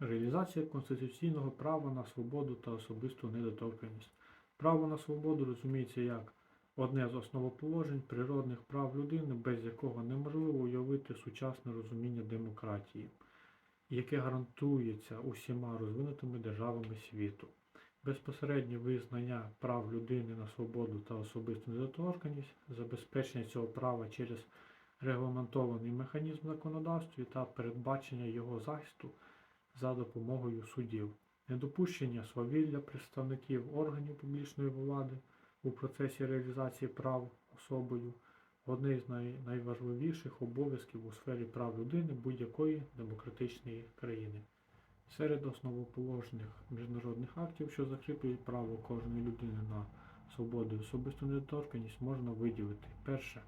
Реалізація конституційного права на свободу та особисту недоторканність. Право на свободу розуміється як одне з основоположень природних прав людини, без якого неможливо уявити сучасне розуміння демократії, яке гарантується усіма розвинутими державами світу. Безпосереднє визнання прав людини на свободу та особисту недоторканність, забезпечення цього права через регламентований механізм в законодавстві та передбачення його захисту за допомогою судів, недопущення свавілля представників органів публічної влади у процесі реалізації прав особою одне з найважливіших обов'язків у сфері прав людини будь-якої демократичної країни. Серед основоположних міжнародних актів, що закріплюють право кожної людини на свободу і особисту недоторканність, можна виділити. Перше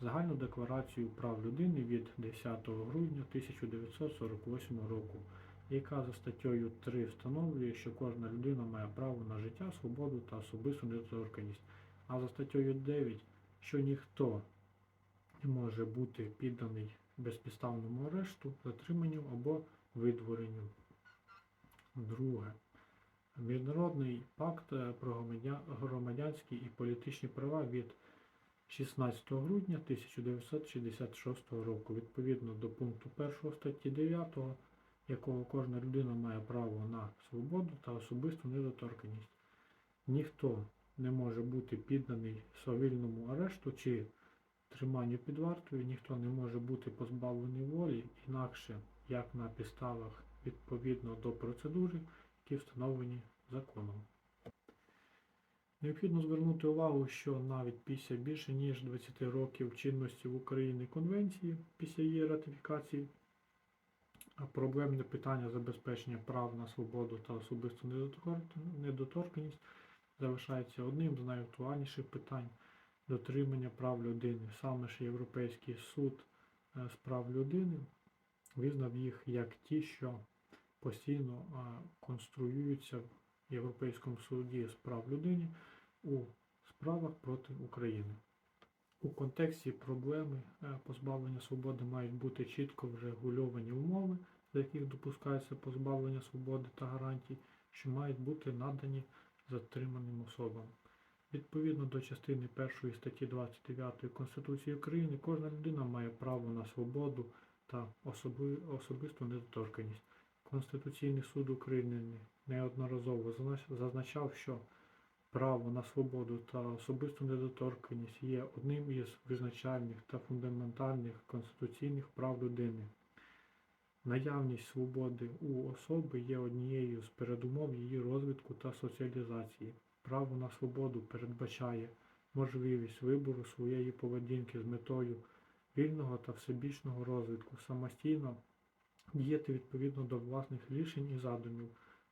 загальну декларацію прав людини від 10 грудня 1948 року, яка за статтею 3 встановлює, що кожна людина має право на життя, свободу та особисту недоторканність, а за статтею 9, що ніхто не може бути підданий безпідставному арешту, затриманню або видворенню. Друге. Міжнародний пакт е, про громадянські і політичні права від 16 грудня 1966 року, відповідно до пункту 1 статті 9, якого кожна людина має право на свободу та особисту недоторканність. Ніхто не може бути підданий свавільному арешту чи триманню під вартою, ніхто не може бути позбавлений волі інакше, як на підставах відповідно до процедури, які встановлені законом. Необхідно звернути увагу, що навіть після більше ніж 20 років чинності в Україні конвенції, після її ратифікації, проблемне питання забезпечення прав на свободу та особисту недотор- недоторканність залишається одним з найактуальніших питань дотримання прав людини. Саме ж Європейський суд е, з прав людини визнав їх як ті, що постійно конструюються в Європейському суді з прав людини у справах проти України. У контексті проблеми е, позбавлення свободи мають бути чітко врегульовані умови, за яких допускається позбавлення свободи та гарантій, що мають бути надані затриманим особам. Відповідно до частини 1 статті 29 Конституції України, кожна людина має право на свободу та особи, особисту недоторканність. Конституційний суд України неодноразово зазначав, що право на свободу та особисту недоторканність є одним із визначальних та фундаментальних конституційних прав людини. Наявність свободи у особи є однією з передумов її розвитку та соціалізації. Право на свободу передбачає можливість вибору своєї поведінки з метою вільного та всебічного розвитку, самостійно діяти відповідно до власних рішень і задумів,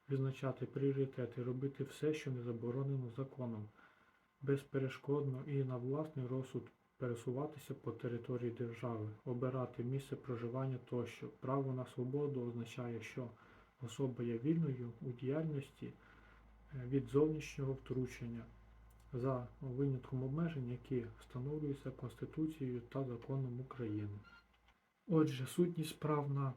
визначати пріоритети, робити все, що не заборонено законом, безперешкодно і на власний розсуд пересуватися по території держави, обирати місце проживання тощо. Право на свободу означає, що особа є вільною у діяльності е, від зовнішнього втручення за винятком обмежень, які встановлюються Конституцією та законом України. Отже, сутність прав на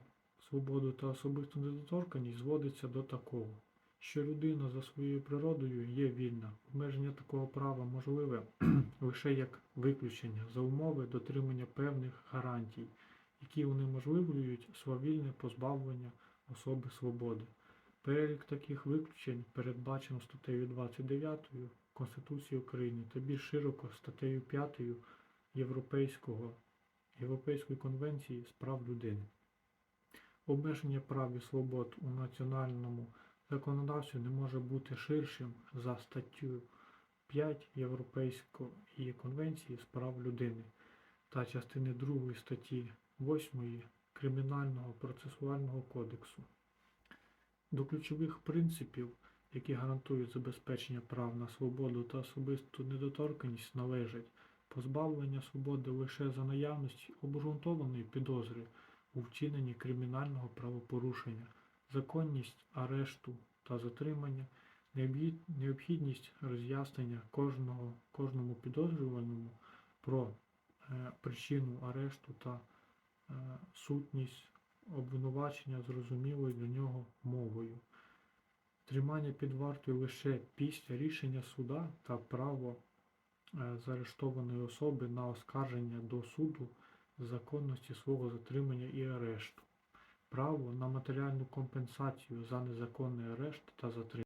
свободу та особисту недоторканність зводиться до такого, що людина за своєю природою є вільна. Обмеження такого права можливе лише як виключення за умови дотримання певних гарантій, які унеможливлюють свавільне позбавлення особи свободи. Перелік таких виключень передбачено статтею 29 Конституції України та більш широко статтею 5 Європейського, Європейської конвенції з прав людини. Обмеження прав і свобод у національному законодавстві не може бути ширшим за статтю 5 Європейської конвенції з прав людини та частини 2 статті 8 Кримінального процесуального кодексу. До ключових принципів, які гарантують забезпечення прав на свободу та особисту недоторканність, належать позбавлення свободи лише за наявності обґрунтованої підозри у вчиненні кримінального правопорушення, законність арешту та затримання, необхідність роз'яснення кожного, кожному підозрюваному про е, причину арешту та е, сутність обвинувачення зрозумілою для нього мовою. тримання під вартою лише після рішення суда та право е, заарештованої особи на оскарження до суду законності свого затримання і арешту, право на матеріальну компенсацію за незаконний арешт та затримання.